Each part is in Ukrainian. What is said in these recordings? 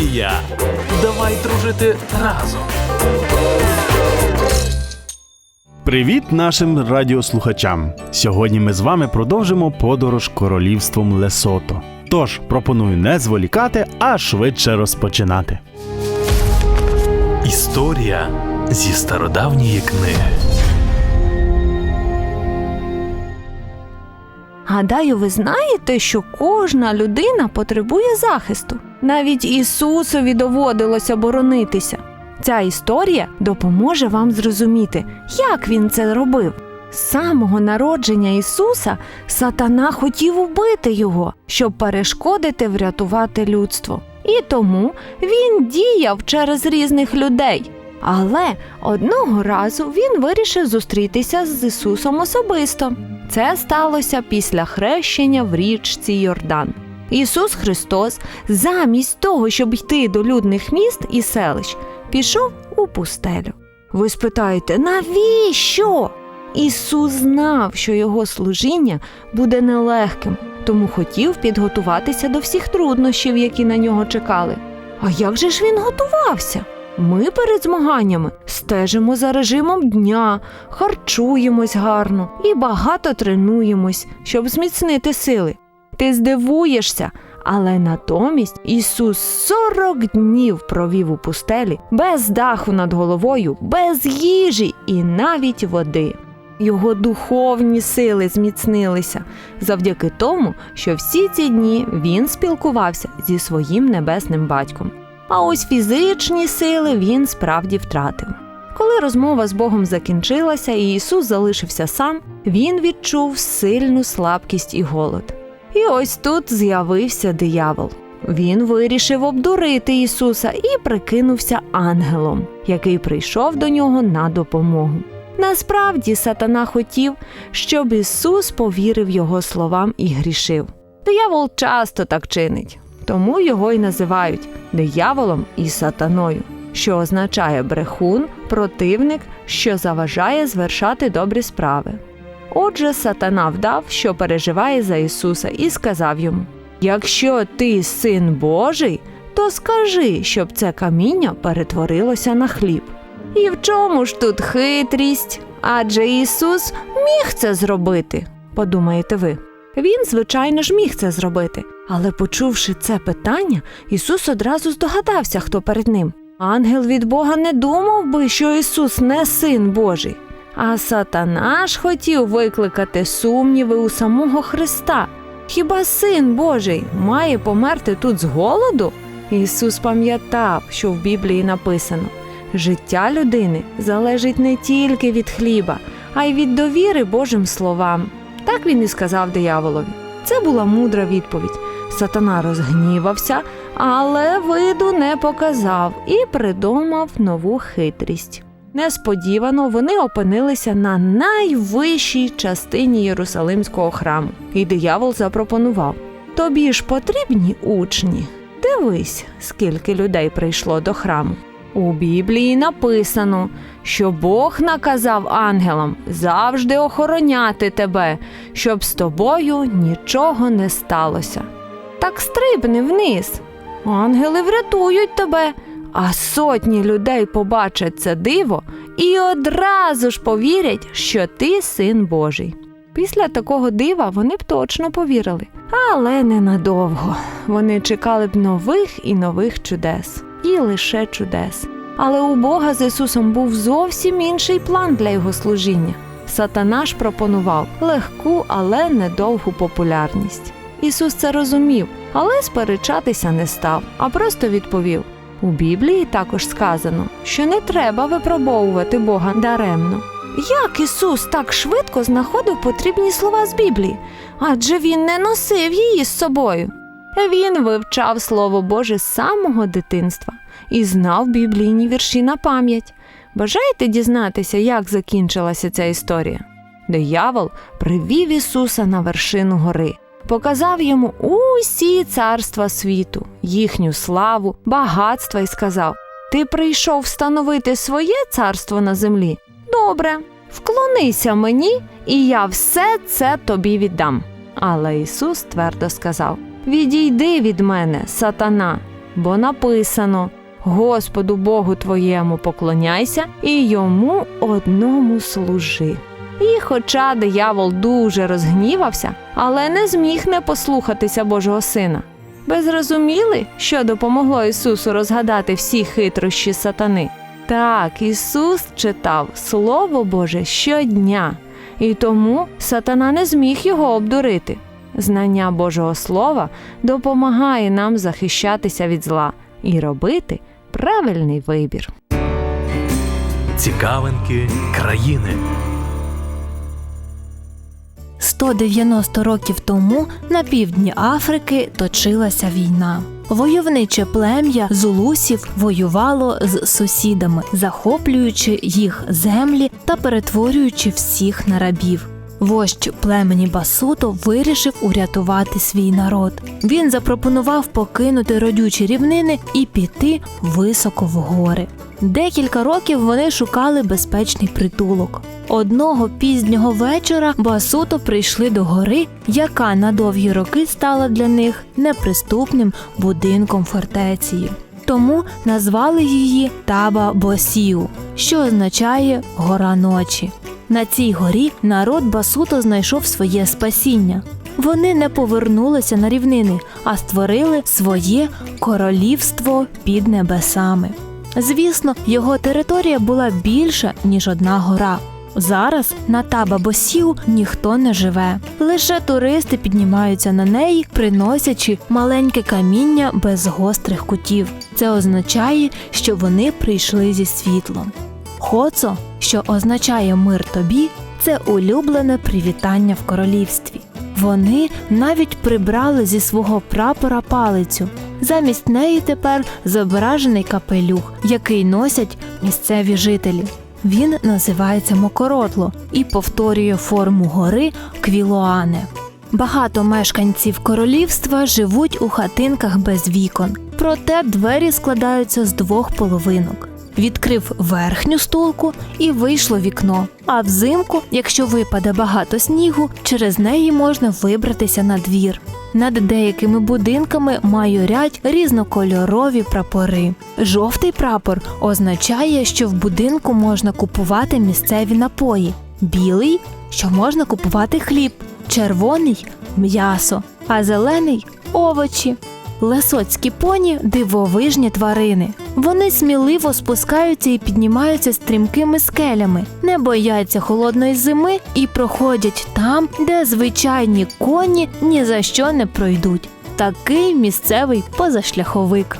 студія. Давай дружити разом. Привіт нашим радіослухачам! Сьогодні ми з вами продовжимо подорож королівством Лесото. Тож пропоную не зволікати, а швидше розпочинати. Історія зі стародавньої книги. Гадаю, ви знаєте, що кожна людина потребує захисту. Навіть Ісусові доводилося боронитися. Ця історія допоможе вам зрозуміти, як він це робив. З самого народження Ісуса сатана хотів убити його, щоб перешкодити врятувати людство. І тому він діяв через різних людей. Але одного разу він вирішив зустрітися з Ісусом особисто. Це сталося після хрещення в річці Йордан. Ісус Христос, замість того, щоб йти до людних міст і селищ, пішов у пустелю. Ви спитаєте, навіщо? Ісус знав, що його служіння буде нелегким, тому хотів підготуватися до всіх труднощів, які на нього чекали. А як же ж він готувався? Ми перед змаганнями стежимо за режимом дня, харчуємось гарно і багато тренуємось, щоб зміцнити сили. Ти здивуєшся, але натомість Ісус 40 днів провів у пустелі без даху над головою, без їжі і навіть води. Його духовні сили зміцнилися завдяки тому, що всі ці дні він спілкувався зі своїм небесним батьком. А ось фізичні сили він справді втратив. Коли розмова з Богом закінчилася і Ісус залишився сам, він відчув сильну слабкість і голод. І ось тут з'явився диявол. Він вирішив обдурити Ісуса і прикинувся ангелом, який прийшов до нього на допомогу. Насправді сатана хотів, щоб Ісус повірив його словам і грішив. Диявол часто так чинить, тому його й називають дияволом і сатаною, що означає брехун, противник, що заважає звершати добрі справи. Отже, сатана вдав, що переживає за Ісуса, і сказав йому: Якщо ти син Божий, то скажи, щоб це каміння перетворилося на хліб. І в чому ж тут хитрість? Адже Ісус міг це зробити, подумаєте ви. Він, звичайно ж, міг це зробити, але почувши це питання, Ісус одразу здогадався, хто перед ним. Ангел від Бога не думав би, що Ісус не син Божий. А сатана ж хотів викликати сумніви у самого Христа. Хіба син Божий має померти тут з голоду? Ісус пам'ятав, що в Біблії написано: життя людини залежить не тільки від хліба, а й від довіри Божим словам. Так він і сказав дияволові. Це була мудра відповідь. Сатана розгнівався, але виду не показав і придумав нову хитрість. Несподівано вони опинилися на найвищій частині Єрусалимського храму, і диявол запропонував: Тобі ж потрібні учні. Дивись, скільки людей прийшло до храму. У Біблії написано, що Бог наказав ангелам завжди охороняти тебе, щоб з тобою нічого не сталося. Так стрибни вниз. Ангели врятують тебе, а сотні людей побачать це диво і одразу ж повірять, що ти син Божий. Після такого дива вони б точно повірили, але ненадовго. Вони чекали б нових і нових чудес, і лише чудес. Але у Бога з Ісусом був зовсім інший план для його служіння. Сатана ж пропонував легку, але недовгу популярність. Ісус це розумів, але сперечатися не став, а просто відповів: у Біблії також сказано, що не треба випробовувати Бога даремно. Як Ісус так швидко знаходив потрібні слова з Біблії? Адже він не носив її з собою. Він вивчав Слово Боже з самого дитинства і знав біблійні вірші на пам'ять. Бажаєте дізнатися, як закінчилася ця історія? Диявол привів Ісуса на вершину гори, показав йому усі царства світу, їхню славу, багатства і сказав: Ти прийшов встановити своє царство на землі? Добре, вклонися мені, і я все це тобі віддам. Але Ісус твердо сказав: Відійди від мене, сатана, бо написано: Господу Богу твоєму поклоняйся і йому одному служи. І хоча диявол дуже розгнівався, але не зміг не послухатися Божого сина. Ви зрозуміли, що допомогло Ісусу розгадати всі хитрощі сатани? Так, Ісус читав Слово Боже щодня, і тому сатана не зміг його обдурити. Знання Божого Слова допомагає нам захищатися від зла і робити правильний вибір. Цікавинки країни. 190 років тому на півдні Африки точилася війна. Войовниче плем'я зулусів воювало з сусідами, захоплюючи їх землі та перетворюючи всіх на рабів. Вождь племені Басуто вирішив урятувати свій народ. Він запропонував покинути родючі рівнини і піти високо в гори. Декілька років вони шукали безпечний притулок. Одного пізнього вечора Басуто прийшли до гори, яка на довгі роки стала для них неприступним будинком фортеції. Тому назвали її Таба Босіу, що означає гора ночі. На цій горі народ Басуто знайшов своє спасіння. Вони не повернулися на рівнини, а створили своє королівство під небесами. Звісно, його територія була більша, ніж одна гора. Зараз на Таба-Босіу ніхто не живе. Лише туристи піднімаються на неї, приносячи маленьке каміння без гострих кутів. Це означає, що вони прийшли зі світлом. Хоцо, що означає мир тобі, це улюблене привітання в королівстві. Вони навіть прибрали зі свого прапора палицю. Замість неї тепер зображений капелюх, який носять місцеві жителі. Він називається Мокоротло і повторює форму гори Квілоане. Багато мешканців королівства живуть у хатинках без вікон, проте двері складаються з двох половинок. Відкрив верхню стулку і вийшло вікно. А взимку, якщо випаде багато снігу, через неї можна вибратися на двір. Над деякими будинками майорять різнокольорові прапори. Жовтий прапор означає, що в будинку можна купувати місцеві напої, білий, що можна купувати хліб, червоний м'ясо, а зелений овочі. Лесоцькі поні дивовижні тварини. Вони сміливо спускаються і піднімаються стрімкими скелями, не бояться холодної зими і проходять там, де звичайні коні ні за що не пройдуть. Такий місцевий позашляховик.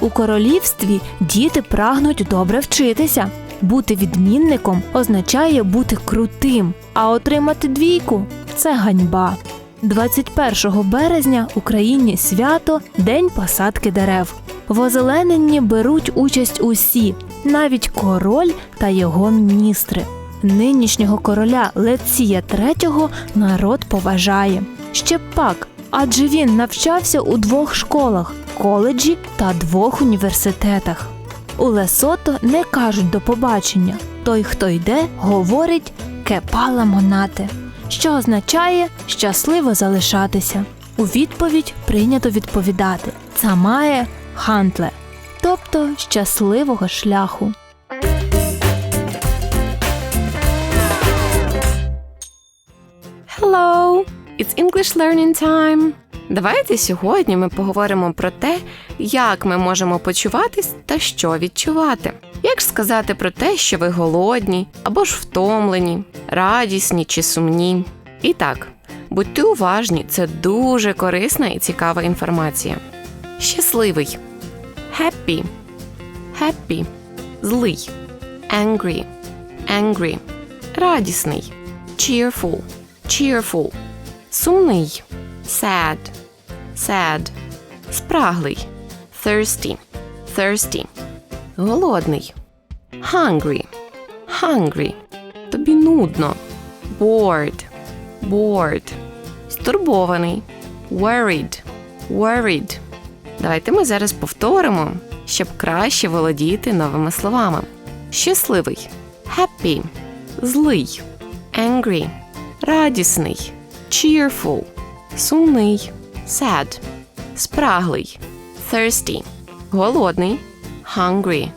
У королівстві діти прагнуть добре вчитися. Бути відмінником означає бути крутим, а отримати двійку це ганьба. 21 березня Україні свято День посадки дерев. В озелененні беруть участь усі, навіть король та його міністри. Нинішнього короля Леція III народ поважає. Ще пак, адже він навчався у двох школах коледжі та двох університетах. У Лесото не кажуть до побачення. Той, хто йде, говорить кепала монате, що означає щасливо залишатися. У відповідь прийнято відповідати Цамає хантле, тобто щасливого шляху. Hello! It's English Learning Time! Давайте сьогодні ми поговоримо про те, як ми можемо почуватись та що відчувати. Як ж сказати про те, що ви голодні або ж втомлені, радісні чи сумні. І так, будьте уважні, це дуже корисна і цікава інформація. Щасливий. Happy, happy, злий, angry, angry, радісний, cheerful, cheerful, сумний, sad, sad, спраглий, thirsty, thirsty, голодний, hungry, hungry, тобі нудно, bored, bored, стурбований, worried, worried. Давайте ми зараз повторимо, щоб краще володіти новими словами. Щасливий, happy, злий, angry, радісний, cheerful, сумний, sad, спраглий, thirsty, Голодний. Hungry.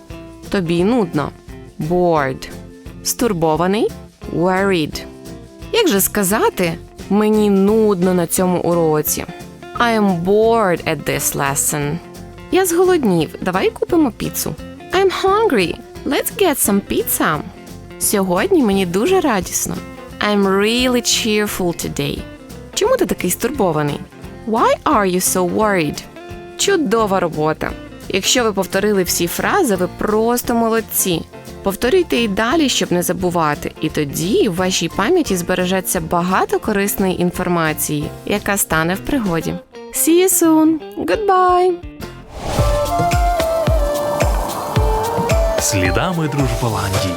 Тобі нудно. Bored. Стурбований. Worried. Як же сказати? Мені нудно на цьому уроці. I am bored at this lesson. Я зголоднів. Давай купимо піцу. I'm hungry. Let's get some pizza. Сьогодні мені дуже радісно. I'm really cheerful today. Чому ти такий стурбований? Why are you so worried? Чудова робота. Якщо ви повторили всі фрази, ви просто молодці. Повторюйте і далі, щоб не забувати, і тоді в вашій пам'яті збережеться багато корисної інформації, яка стане в пригоді. See you soon. Goodbye! Слідами Дружболандії.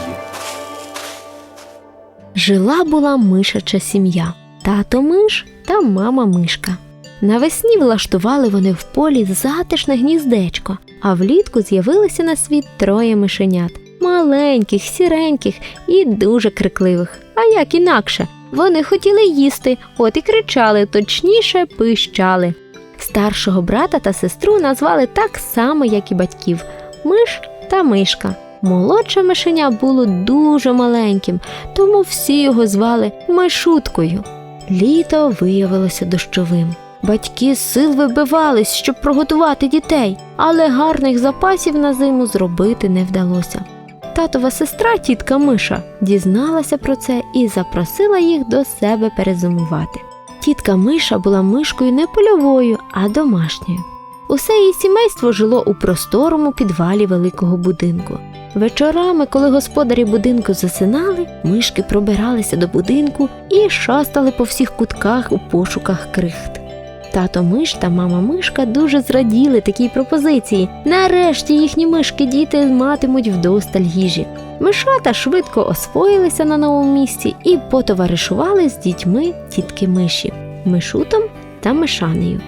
Жила була мишача сім'я, тато миш та мама мишка. Навесні влаштували вони в полі затишне гніздечко, а влітку з'явилися на світ троє мишенят маленьких, сіреньких і дуже крикливих. А як інакше, вони хотіли їсти, от і кричали, точніше пищали. Старшого брата та сестру назвали так само, як і батьків миш та мишка. Молодше мишеня було дуже маленьким, тому всі його звали Мишуткою. Літо виявилося дощовим. Батьки з сил вибивались, щоб приготувати дітей, але гарних запасів на зиму зробити не вдалося. Татова сестра, тітка Миша, дізналася про це і запросила їх до себе перезимувати. Тітка Миша була мишкою не польовою, а домашньою. Усе її сімейство жило у просторому підвалі великого будинку. Вечорами, коли господарі будинку засинали, мишки пробиралися до будинку і шастали по всіх кутках у пошуках крихт. Тато миш та мама мишка дуже зраділи такій пропозиції. Нарешті їхні мишки діти матимуть вдосталь їжі. Мишата швидко освоїлися на новому місці і потоваришували з дітьми тітки миші, мишутом та мишанею.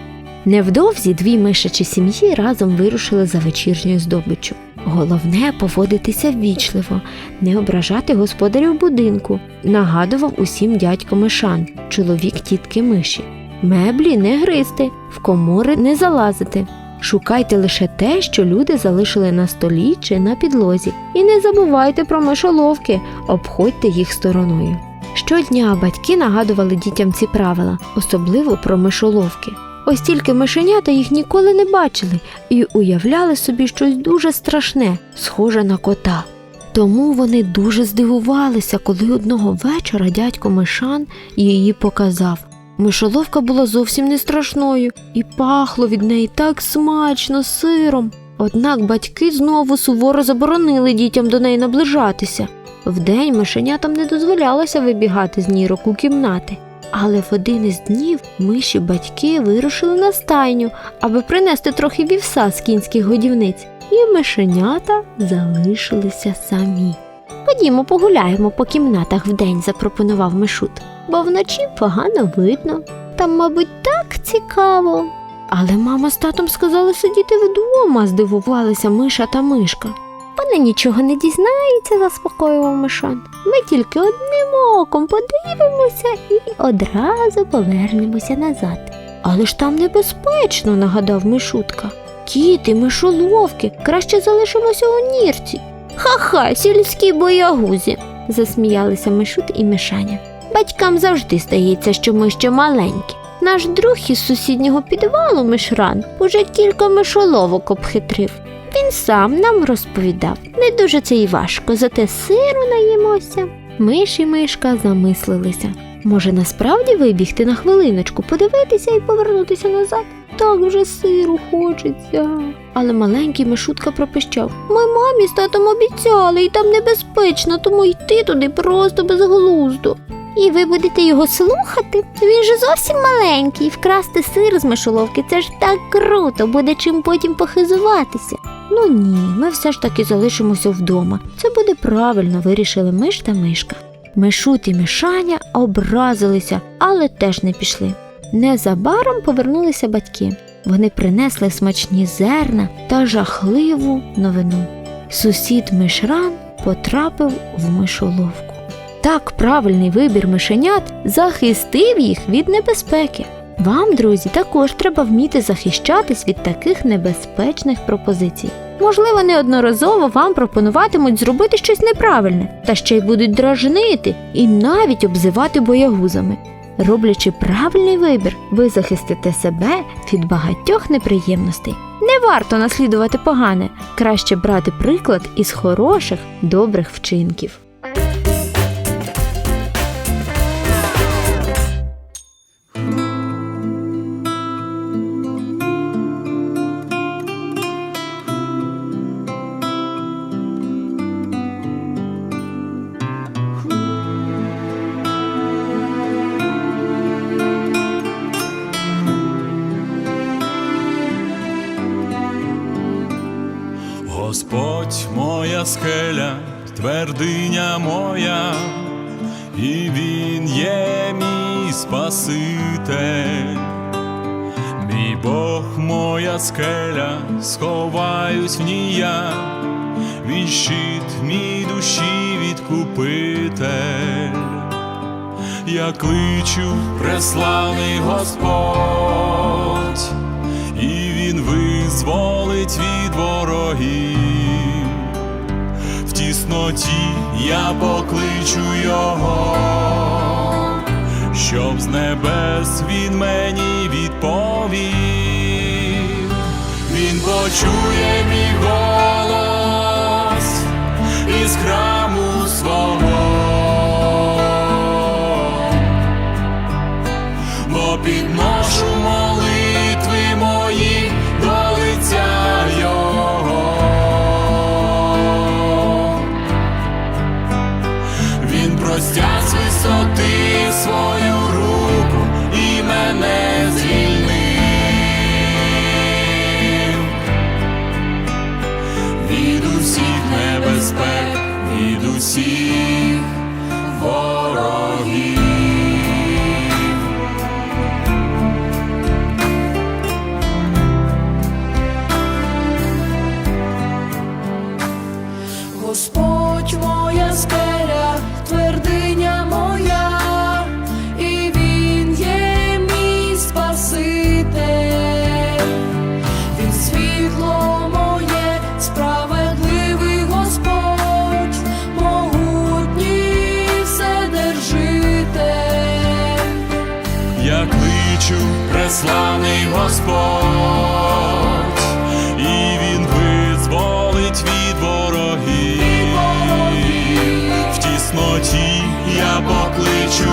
Невдовзі дві мишачі сім'ї разом вирушили за вечірньою здобиччю. Головне поводитися ввічливо, не ображати господарів будинку, нагадував усім дядько Мишан, чоловік тітки миші. Меблі не гризти, в комори не залазити. Шукайте лише те, що люди залишили на столі чи на підлозі, і не забувайте про мишоловки, обходьте їх стороною. Щодня батьки нагадували дітям ці правила, особливо про мишоловки. Ось тільки мишенята їх ніколи не бачили і уявляли собі щось дуже страшне, схоже на кота. Тому вони дуже здивувалися, коли одного вечора дядько Мишан її показав. Мишоловка була зовсім не страшною і пахло від неї так смачно сиром. Однак батьки знову суворо заборонили дітям до неї наближатися. Вдень мишенятам не дозволялося вибігати з нірок у кімнати. Але в один із днів миші батьки вирушили на стайню, аби принести трохи вівса з кінських годівниць, і мишенята залишилися самі. Ходімо погуляємо по кімнатах вдень, запропонував Мишут, бо вночі погано видно. Там, мабуть, так цікаво. Але мама з татом сказали сидіти вдома, здивувалися миша та мишка. Вони нічого не дізнаються, заспокоював Мишан. Ми тільки одним оком подивимося і одразу повернемося назад. Але ж там небезпечно, нагадав Мишутка. Кіти, мишоловки, краще залишимося у нірці. Ха-ха, сільські боягузі, засміялися Мишут і Мишаня. Батькам завжди здається, що ми ще маленькі. Наш друг із сусіднього підвалу Мишран уже кілька мишоловок обхитрив. Він сам нам розповідав. Не дуже це й важко, зате сиру наїмося. Миш і мишка замислилися. Може, насправді вибігти на хвилиночку, подивитися і повернутися назад? Так вже сиру хочеться. Але маленький мишутка пропищав. Ми мамі з татом обіцяли, і там небезпечно, тому йти туди просто безглуздо. І ви будете його слухати? Він же зовсім маленький. Вкрасти сир з мишоловки це ж так круто, буде чим потім похизуватися. Ну ні, ми все ж таки залишимося вдома. Це буде правильно, вирішили миш та мишка. Мишут і мишаня образилися, але теж не пішли. Незабаром повернулися батьки. Вони принесли смачні зерна та жахливу новину. Сусід Мишран потрапив в мишоловку. Так правильний вибір мишенят захистив їх від небезпеки. Вам, друзі, також треба вміти захищатись від таких небезпечних пропозицій. Можливо, неодноразово вам пропонуватимуть зробити щось неправильне, та ще й будуть дражнити і навіть обзивати боягузами. Роблячи правильний вибір, ви захистите себе від багатьох неприємностей. Не варто наслідувати погане, краще брати приклад із хороших, добрих вчинків. Скеля, твердиня моя, і Він є мій Спаситель, мій Бог моя скеля, сховаюсь в ній я, він щит мій душі відкупитель. Я кличу преславний Господь, і він визволить від ворогів. В я покличу його, щоб з небес він мені відповів. Він почує мій голос із храму з висоти свою руку і мене звільнив. Від усіх небезпек, від усіх преславний Господь, і він визволить від ворогів. В тісноті я покличу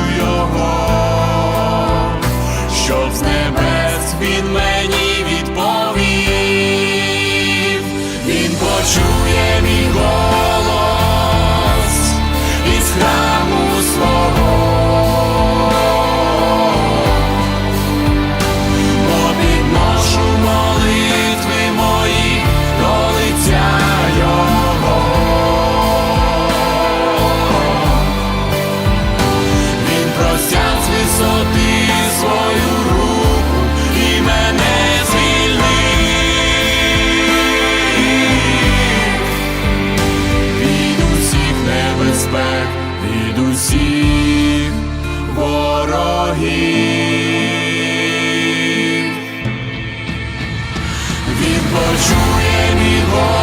Він мій голос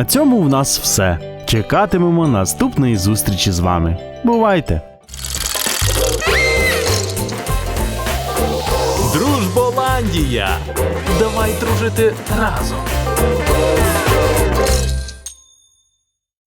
На цьому в нас все. Чекатимемо наступної зустрічі з вами. Бувайте! Дружболандія! Давай дружити разом.